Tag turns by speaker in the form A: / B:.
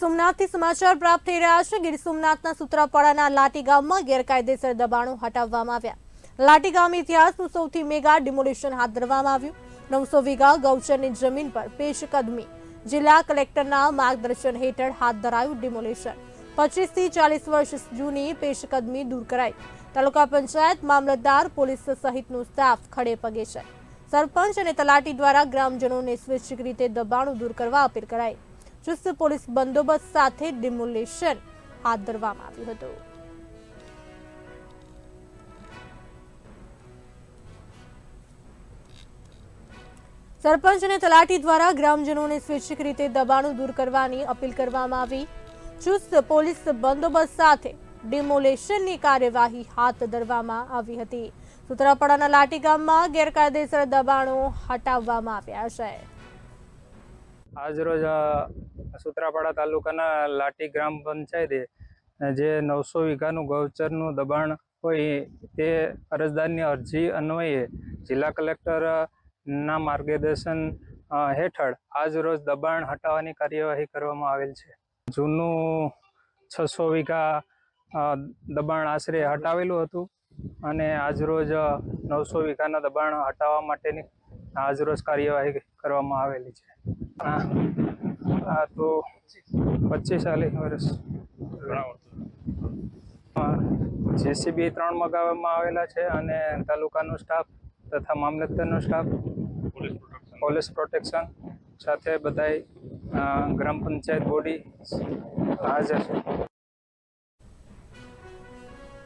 A: સોમનાથથી સમાચાર પ્રાપ્ત થઈ રહ્યા છે. ગીર સોમનાથના સૂત્રાપાડાના લાટી ગામમાં ગેરકાયદેસર દબાણો હટાવવામાં આવ્યા. લાટી ગામ ઇતિહાસનું સૌથી મેગા ડિમોલિશન હાથ ધરવામાં આવ્યું. નવસો વીઘા ગૌચરની જમીન પર પેશકદમી. જિલ્લા કલેક્ટરના માર્ગદર્શન હેઠળ હાથ ધરાયું ડિમોલિશન. પચીસથી ચાલીસ વર્ષ જૂની પેશકદમી દૂર કરાઈ. તાલુકા પંચાયત મામલતદાર, પોલીસ સહિતનું સ્ટાફ ખડે પગે છે. સરપંચ અને તલાટી દ્વારા ગ્રામજનોને સ્વૈચ્છિક રીતે દબાણો દૂર કરવા અપીલ કરાઈ. ચુસ્ત પોલીસ બંદોબસ્ત સાથે ડિમોલેશન હાથ ધરવામાં આવ્યું હતું. સરપંચ અને તલાટી દ્વારા ગ્રામજનોને સ્વૈચ્છિક રીતે દબાણો દૂર કરવાની અપીલ કરવામાં આવી. ચુસ્ત પોલીસ બંદોબસ્ત સાથે ડિમોલેશનની કાર્યવાહી હાથ ધરવામાં આવી હતી. સુત્રાપાડાના લાટી ગામમાં ગેરકાયદેસર દબાણો હટાવવામાં આવ્યા છે.
B: આજરોજ સુત્રાપાડા તાલુકાના લાટી ગ્રામ પંચાયતે જે નવસો વીઘાનું ગૌચરનું દબાણ હોય તે અરજદારની અરજી અન્વયે જિલ્લા કલેક્ટરના માર્ગદર્શન હેઠળ હેઠળ આજરોજ દબાણ હટાવવાની કાર્યવાહી કરવામાં આવેલ છે. જૂનું છસો વીઘા દબાણ આશરે હટાવેલું હતું અને આજરોજ નવસો વીઘાના દબાણ હટાવવા માટેની આજરોજ કાર્યવાહી કરવામાં આવેલી છે. હા, તો પચીસ ચાલીસ વર્ષ. જેસીબી ત્રણ મગાવવામાં આવેલા છે અને તાલુકાનો સ્ટાફ તથા મામલતદારનો સ્ટાફ પોલીસ પ્રોટેક્શન સાથે બધાય ગ્રામ પંચાયત બોડી હાજર છે.